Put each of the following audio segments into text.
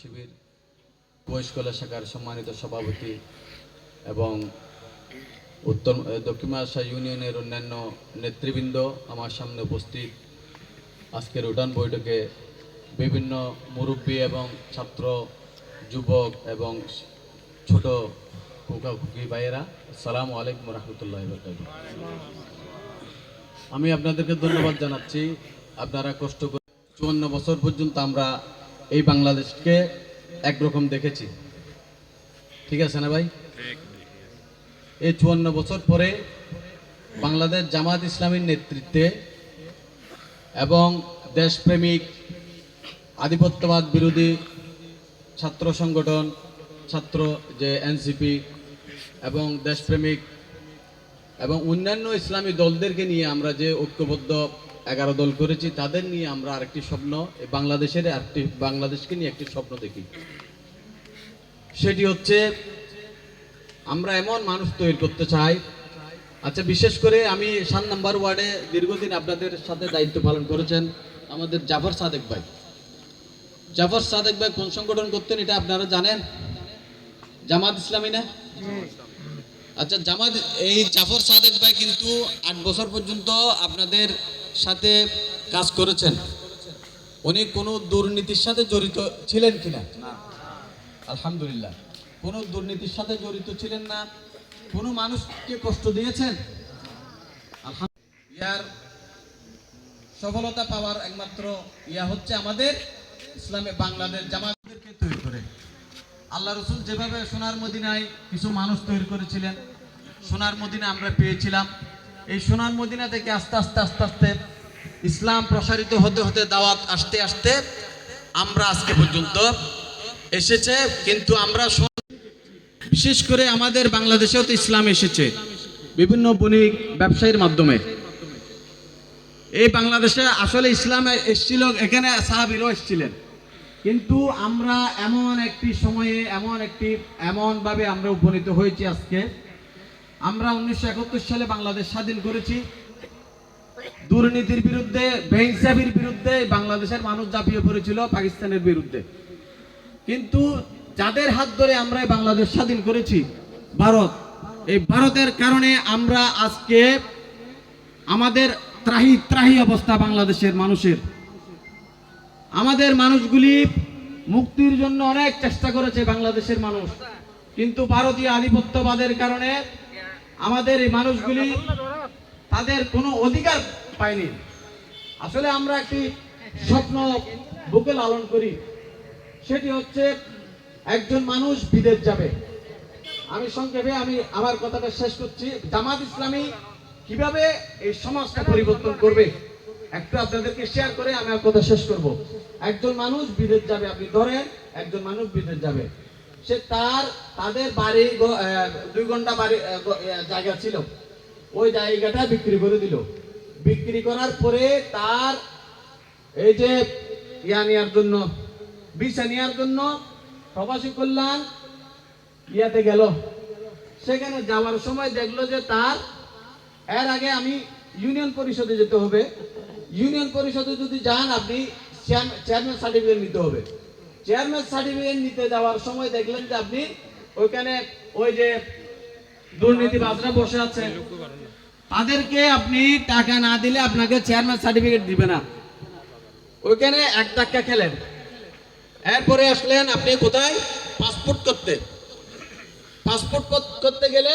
শিবির বয়স্কলা শাখার সম্মানিত সভাপতি এবং উত্তর দক্ষিণ আশা ইউনিয়নের অন্যান্য নেতৃবৃন্দ আমার সামনে উপস্থিত। আজকের উঠান বৈঠকে বিভিন্ন মুরব্বী এবং ছাত্র, যুবক এবং ছোট কুকা ভাইয়েরা, আসসালামু আলাইকুম রহমতুল্লাহ আমি আপনাদেরকে ধন্যবাদ জানাচ্ছি। আপনারা কষ্ট করে চুয়ান্ন বছর পর্যন্ত আমরা এই বাংলাদেশকে একরকম দেখেছি। ঠিক আছে না ভাই? এই চুয়ান্ন বছর পরে বাংলাদেশ জামাত ইসলামীর নেতৃত্বে এবং দেশপ্রেমিক, আধিপত্যবাদ বিরোধী ছাত্র সংগঠন, ছাত্র যে এনসিপি এবং দেশপ্রেমিক এবং অন্যান্য ইসলামী দলদেরকে নিয়ে আমরা যে ঐক্যবদ্ধ এগারো দল করেছি, তাদের নিয়ে আমরা আরেকটি স্বপ্ন বাংলাদেশের আরেকটি, বাংলাদেশকে নিয়ে একটি স্বপ্ন দেখি। সেটি হচ্ছে, আমরা এমন মানুষ তৈরি করতে চাই। আচ্ছা বিশেষ করে আমি সাত নাম্বার ওয়ার্ডে দীর্ঘদিন আপনাদের সাথে দায়িত্ব পালন করেছেন আমাদের জাফর সাদেক ভাই। জাফর সাদেক ভাই কোন সংগঠন করতেন এটা আপনারা জানেন? জামাত ইসলামী না? আচ্ছা জামাত, এই জাফর সাদেক ভাই কিন্তু আট বছর পর্যন্ত আপনাদের সাথে কাজ করেছেন। উনি কোনো দুর্নীতির সাথে জড়িত ছিলেন কিনা? আলহামদুলিল্লাহ। কোনো দুর্নীতির সাথে জড়িত ছিলেন না। কোনো মানুষকে কষ্ট দিয়েছেন? ইয়ার সফলতা পাওয়ার একমাত্র ইয়া হচ্ছে আমাদের ইসলামে বাংলাদেশ জামাতদেরকে তৈরি করে। আল্লাহ রসুল যেভাবে সোনার মদিনায় কিছু মানুষ তৈরি করেছিলেন সোনার মদিনা আমরা পেয়েছিলাম। এই সোনার মদিনা থেকে আস্তে আস্তে আস্তে আস্তে ইসলাম প্রসারিত হতে হতে দাওয়াত আসতে আসতে আমরা আজকে পর্যন্ত এসেছে। কিন্তু আমরা বিশেষ করে আমাদের বাংলাদেশেও তো ইসলাম এসেছে বিভিন্ন বণিক ব্যবসায়ীর মাধ্যমে। এই বাংলাদেশে আসলে ইসলাম এসেছিল, এখানে সাহাবিরও এসেছিলেন। কিন্তু আমরা এমন একটি সময়ে, এমন একটি, এমনভাবে আমরা উপনীত হয়েছি আজকে। আমরা উনিশশো একাত্তর সালে বাংলাদেশ স্বাধীন করেছি। দুর্নীতির বিরুদ্ধে, বেইনসাফির বিরুদ্ধে বাংলাদেশের মানুষ ঝাঁপিয়ে পড়েছিল পাকিস্তানের বিরুদ্ধে। কিন্তু যাদের হাত ধরে আমরা বাংলাদেশ স্বাধীন করেছি, ভারত, এই ভারতের কারণে আমরা আজকে আমাদের ত্রাহি ত্রাহি অবস্থা বাংলাদেশের মানুষের। আমাদের মানুষগুলি মুক্তির জন্য অনেক চেষ্টা করেছে বাংলাদেশের মানুষ। কিন্তু ভারতীয় আধিপত্যবাদের কারণে আমাদের এই মানুষগুলি তাদের কোনো অধিকার পায়নি। আসলে আমরা একটি স্বপ্ন বুকে লালন করি। সেটি হচ্ছে একজন মানুষ বিদেশ যাবে। আমি সংক্ষেপে আমি আমার কথাটা শেষ করছি। জামাত ইসলামী কীভাবে এই সমাজটা পরিবর্তন করবে, একটু আপনাদেরকে শেয়ার করে আমি কথা শেষ করব। একজন মানুষ বিদেশ যাবে, আপনি ধরেন একজন মানুষ বিদেশ যাবে। সে তার, তাদের বাড়ি দুই ঘণ্টা বাড়ি জায়গা ছিল। ওই জায়গাটা বিক্রি করে দিল। বিক্রি করার পরে তার এই যে ইয়া নেওয়ার জন্য, ভিসা নেওয়ার জন্য প্রবাসী কল্যাণ ইয়াতে গেল। সেখানে যাওয়ার সময় দেখল যে তার, এর আগে আমি ইউনিয়ন পরিষদে যেতে হবে। ইউনিয়ন পরিষদে যদি যান, আপনি চেয়ারম্যান সার্টিফিকেট নিতে হবে। চেয়ারম্যান সার্টিফিকেট নিতে যাওয়ার সময় দেখলেন যে আপনি ওইখানে ওই যে দুর্নীতিবাজরা বসে আছে তাদেরকে আপনি টাকা না দিলে আপনাকে চেয়ারম্যান সার্টিফিকেট দিবে না। ওইখানে এক ধাক্কা খেলেন। এরপরে আসলেন আপনি কোথায়? পাসপোর্ট করতে। পাসপোর্ট করতে গেলে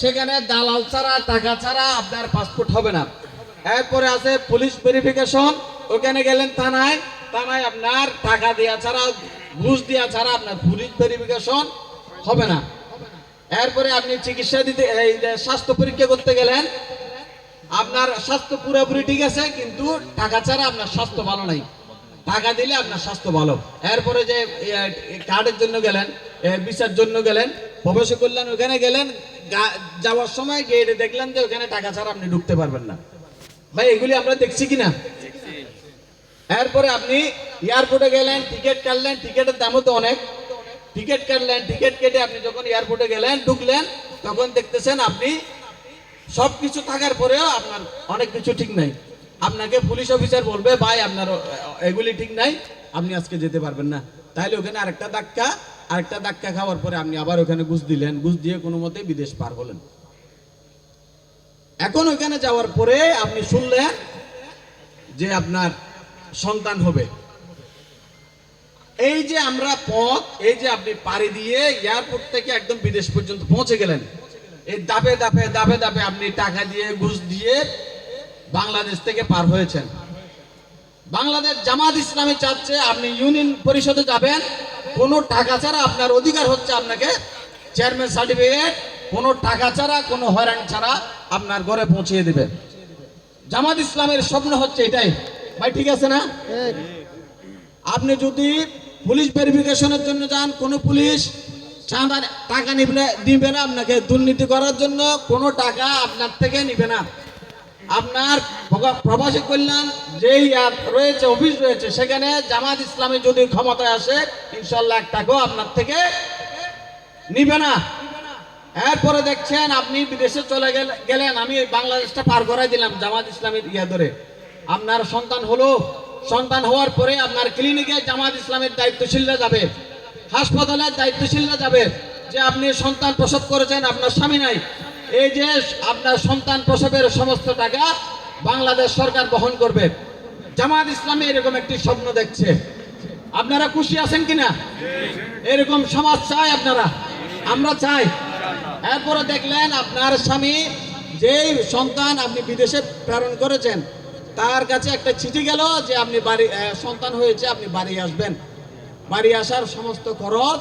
সেখানে দালাল ছাড়া, টাকা ছাড়া আপনার পাসপোর্ট হবে না। এরপরে আছে পুলিশ ভেরিফিকেশন ওখানে গেলেন থানায়। থানায় আপনার টাকা দেওয়া ছাড়া, ঘুষ দেওয়া ছাড়া আপনার পুলিশ ভেরিফিকেশন হবে না। এরপরে আপনি চিকিৎসা দিতে, এই স্বাস্থ্য পরীক্ষা করতে গেলেন, আপনার স্বাস্থ্য পুরোপুরি ঠিক আছে, কিন্তু টাকা ছাড়া আপনার স্বাস্থ্য ভালো নাই। টাকা দিলে আপনার স্বাস্থ্য ভালো। এরপরে যে কার্ডের জন্য গেলেন বিচার জন্য গেলেন, প্রবেশ করলেন, ওখানে গেলেন যাওয়ার সময় গেটে দেখলেন যে ওখানে টাকা ছাড়া আপনি ঢুকতে পারবেন না। ভাই, এগুলি আমরা দেখছি কিনা? এরপরে আপনি এয়ারপোর্টে গেলেন, টিকিট কাটলেন, টিকিটের দামও তো অনেক। টিকিট কাটলেন, টিকিট কেটে আপনি যখন এয়ারপোর্টে গেলেন, ঢুকলেন, তখন দেখতেছেন আপনি সব কিছু থাকার পরেও আপনার অনেক কিছু ঠিক নাই। আপনাকে পুলিশ অফিসার বলবে, ভাই, আপনার এগুলি ঠিক নাই, আপনি আজকে যেতে পারবেন না। তাহলে ওখানে আরেকটা ধাক্কা আরেকটা ধাক্কা খাওয়ার পরে আপনি আবার ওখানে ঘুষ দিলেন। ঘুষ দিয়ে কোনো মতে বিদেশ পার হলেন। এখন ওখানে যাওয়ার পরে আপনি শুনলেন যে আপনার সন্তান হবে। এই যে আমরা পথ, এই যে আপনি পাড়ি দিয়ে এয়ারপোর্ট থেকে একদম বিদেশ পর্যন্ত পৌঁছে গেলেন, এই দাপে দাপে দাপে দাপে আপনি টাকা দিয়ে, ঘুষ দিয়ে বাংলাদেশ থেকে পার হয়েছেন। বাংলাদেশ জামাত ইসলামী চাচ্ছে আপনি ইউনিয়ন পরিষদে যাবেন, কোনো টাকা ছাড়া আপনার অধিকার হচ্ছে আপনাকে চেয়ারম্যান সার্টিফিকেট কোনো টাকা ছাড়া, কোনো হয়রান ছাড়া আপনার ঘরে পৌঁছিয়ে দেবে। জামাত ইসলামের স্বপ্ন হচ্ছে এটাই। ভাই, ঠিক আছে না? আপনি যদি পুলিশ ভেরিফিকেশনের জন্য যান, কোনো পুলিশ চাঁদা টাকা নিবে দিবে না আপনাকে। দুর্নীতি করার জন্য কোনো টাকা আপনার থেকে নিবে না। আপনার প্রবা- প্রবাসী কল্যাণ যেই রয়েছে, অফিস রয়েছে, সেখানে জামাত ইসলামী যদি ক্ষমতায় আসে ইনশাল্লাহ টাকাও আপনার থেকে নিবে না। এরপরে দেখছেন আপনি বিদেশে চলে গেলে- গেলেন। আমি বাংলাদেশটা পার করাই দিলাম জামাত ইসলামের ইয়া ধরে। আপনার সন্তান হলো, সন্তান হওয়ার পরে আপনার ক্লিনিকে জামাত ইসলামের দায়িত্বশীলরা যাবে, হাসপাতালের দায়িত্বশীলরা যাবে, যে আপনি সন্তান প্রসব করেছেন, আপনার স্বামী নাই। এই যে আপনার সন্তান প্রসবের সমস্ত টাকা বাংলাদেশ সরকার বহন করবে। জামাত ইসলামী এরকম একটি স্বপ্ন দেখছে। আপনারা খুশি আছেন কিনা? এরকম সমাজ চাই আপনারা? আমরা চাই। এরপরে দেখলেন আপনার স্বামী, যেই সন্তান আপনি বিদেশে প্রেরণ করেছেন তার কাছে একটা চিঠি গেল যে আপনি বাড়ি সন্তান হয়েছে, আপনি বাড়ি আসবেন। বাড়ি আসার সমস্ত খরচ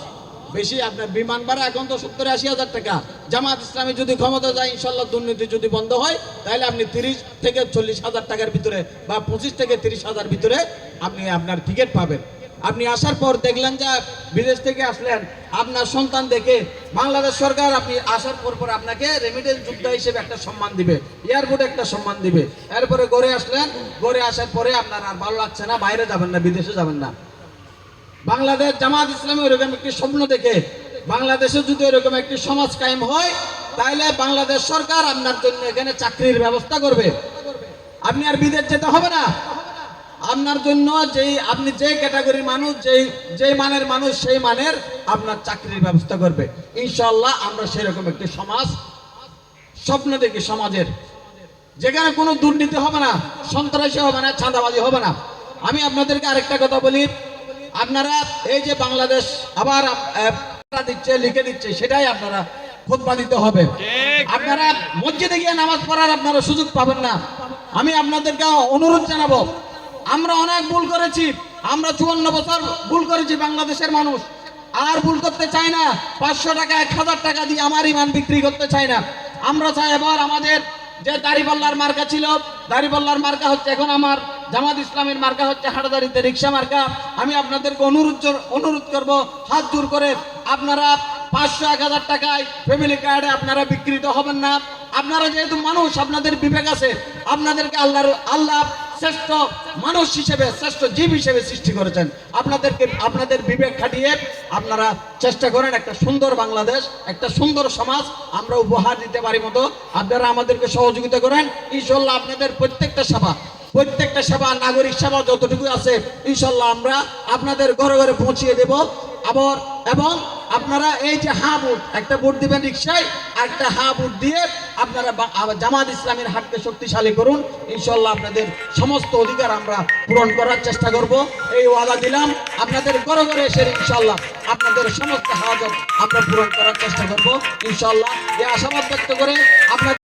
বেশি, আপনার বিমান ভাড়া এখন তো সত্তর আশি হাজার টাকা। জামাত ইসলামী যদি ক্ষমতা যায় ইনশাল্লাহ দুর্নীতি যদি বন্ধ হয়, তাহলে আপনি তিরিশ থেকে চল্লিশ হাজার টাকার ভিতরে বা পঁচিশ থেকে তিরিশ হাজার ভিতরে আপনি আপনার টিকিট পাবেন। আপনি আসার পর দেখলেন যে বিদেশ থেকে আসলেন। আপনার সন্তান দেখে বাংলাদেশ সরকার আপনি আসার পর পর আপনাকে রেমিডেন্স যোদ্ধা হিসেবে একটা সম্মান দিবে এয়ারপোর্টে একটা সম্মান দিবে। এরপরে গড়ে আসলেন, গড়ে আসার পরে আপনার আর ভালো লাগছে না, বাইরে যাবেন না, বিদেশে যাবেন না। বাংলাদেশ জামাত ইসলামী ওইরকম একটি স্বপ্ন দেখে, বাংলাদেশে যদি এরকম একটি সমাজ কায়েম হয় তাহলে বাংলাদেশ সরকার আপনার জন্য এখানে চাকরির ব্যবস্থা করবে। আপনি আর বিদেশ যেতে হবে না। আপনার জন্য যেই আপনি যে ক্যাটাগরির মানুষ যেই যেই মানের মানুষ সেই মানের আপনার চাকরির ব্যবস্থা করবে। ইনশাল্লাহ আমরা সেরকম একটি সমাজ স্বপ্ন দেখি সমাজের। যেখানে কোনো দুর্নীতি হবে না সন্ত্রাসী হবে না ছাঁদাবাজি হবে না। আমি আপনাদেরকে আরেকটা কথা বলি। আপনারা এই যে বাংলাদেশ আবার দিচ্ছে লিখে দিচ্ছে সেটাই আপনারা খুতবা দিতে হবে। আপনারা মসজিদে গিয়ে নামাজ পড়ার আপনারা সুযোগ পাবেন না। আমি আপনাদেরকে অনুরোধ জানাব আমরা অনেক ভুল করেছি, আমরা চুয়ান্ন বছর ভুল করেছি বাংলাদেশের মানুষ। আর ভুল করতে চাই না, পাঁচশো টাকা, এক হাজার টাকা দিয়ে আমার ইমান বিক্রি করতে চাই না। আমরা চাই এবার আমাদের যে দাড়িপাল্লার মার্কা ছিল, দাড়িপাল্লার মার্কা হচ্ছে এখন আমার, জামাত ইসলামের মার্কা হচ্ছে হাটাদারিতে রিক্সা মার্কা। আমি আপনাদেরকে অনুরোধ অনুরোধ করব, হাত জোর করে আপনারা পাঁচশো, এক হাজার টাকায় ফ্যামিলি কার্ডে আপনারা বিক্রিত হবেন না। আপনারা যেহেতু মানুষ, আপনাদের বিবেক আছে। আপনাদেরকে আল্লাহর, আল্লাহ শ্রেষ্ঠ মানুষ হিসেবে, শ্রেষ্ঠ জীব হিসেবে সৃষ্টি করেছেন। আপনাদেরকে, আপনাদের বিবেক খাটিয়ে আপনারা চেষ্টা করেন একটা সুন্দর বাংলাদেশ, একটা সুন্দর সমাজ আমরা উপহার দিতে পারি মতো। আপনারা আমাদেরকে সহযোগিতা করেন। ইনশাল্লাহ আপনাদের প্রত্যেকটা সেবা প্রত্যেকটা সেবা, নাগরিক সেবা যতটুকু আছে ইনশাল্লাহ আমরা আপনাদের ঘরে ঘরে পৌঁছিয়ে দেব। আবার, এবং আপনারা এই যে হা বুট একটা বুট দিবেন রিক্সায় একটা হা বুট দিয়ে আপনারা জামাত ইসলামের হাতকে শক্তিশালী করুন। ইনশাল্লাহ আপনাদের সমস্ত অধিকার আমরা পূরণ করার চেষ্টা করব। এই ওয়াদা দিলাম। আপনাদের ঘরে ঘরে এসে ইনশাল্লাহ আপনাদের সমস্ত হাজত আমরা পূরণ করার চেষ্টা করব। ইনশাল্লাহ এই আশাবাদ ব্যক্ত করে আপনার